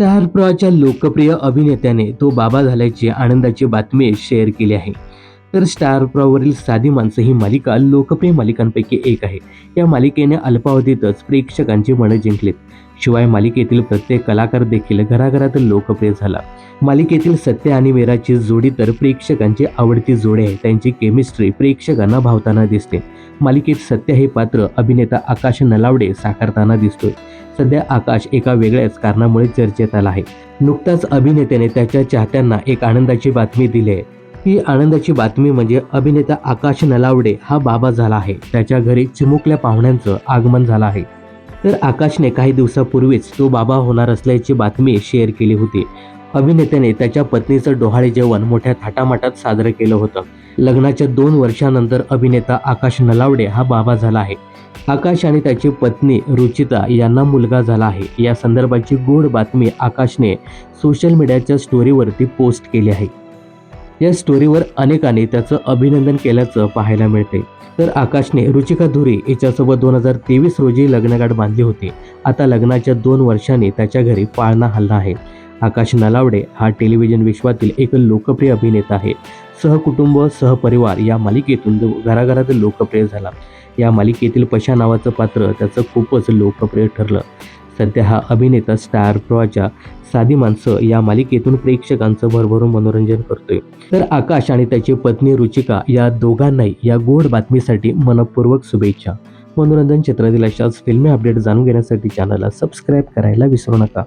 Star प्रवाहच्या लोकप्रिय अभिनेत्याने तो बाबा झाल्याची आनंदाची बातमी शेअर केली आहे. तर स्टार प्रवाहवरील साधी माणसं ही मालिका लोकप्रिय मालिकांपैकी एक आहे. या मालिकेने अल्पावधीतच प्रेक्षकांची मनं जिंकलीत. शिवाय मालिकेतील प्रत्येक कलाकार देखील घराघरात लोकप्रिय झाला. मालिकेतील सत्य आणि मीराची जोडी तर प्रेक्षकांची आवडती जोडी आहे. त्यांची केमिस्ट्री प्रेक्षकांना भावताना दिसते. मालिकेत सत्य हे पात्र अभिनेता आकाश नलावडे साकारताना दिसतोय. सध्या आकाश एका वेगळ्याच कारणामुळे चर्चेत आला आहे. नुकताच अभिनेत्याने त्याच्या चाहत्यांना एक आनंदाची बातमी दिली आहे. ही आनंदाची बातमी म्हणजे अभिनेता आकाश नलावडे हा बाबा झाला आहे. त्याच्या घरी चिमुकल्या पाहुण्यांचं आगमन झालं आहे. तर आकाशने काही दिवसापूर्वीच तो बाबा होणार असल्याची बातमी शेअर केली होती. अभिनेत्याने त्याच्या पत्नीचं डोहाळे जेवण मोठ्या थाटामाटात साजरं केलं होतं. लग्नाच्या दोन वर्षानंतर अभिनेता आकाश नलावडे हा बाबा झाला आहे. आकाश आणि त्याची पत्नी रुचिता यांना मुलगा झाला आहे. या संदर्भाची गोड बातमी आकाशने सोशल मीडियाच्या स्टोरीवरती पोस्ट केली आहे. या स्टोरीवर अनेकांनी त्याचं अभिनंदन केल्याचं पाहायला मिळते. तर आकाशने रुचिका धुरी हिच्यासोबत दोन हजार तेवीस रोजी लग्नगाठ बांधली होती. आता लग्नाच्या दोन वर्षांनी त्याच्या घरी पाळणा हल्ला आहे. आकाश नलावडे हा टेलिव्हिजन विश्वातील एक लोकप्रिय अभिनेता आहे. सहकुटुंब सहपरिवार या मालिकेतून तो घराघरात लोकप्रिय झाला. या मालिकेतील पशा नावाचं पात्र त्याचं खूपच लोकप्रिय ठरलं. सध्या हा अभिनेता स्टार प्रवाच्या साधी माणसं या मालिकेतून प्रेक्षकांचं भरभरून मनोरंजन करतोय. तर आकाश आणि त्याची पत्नी रुचिका या दोघांनाही या गोड बातमीसाठी मनपूर्वक शुभेच्छा. मनोरंजन क्षेत्रातील अशाच फिल्मी अपडेट जाणून घेण्यासाठी चॅनलला सबस्क्राईब करायला विसरू नका.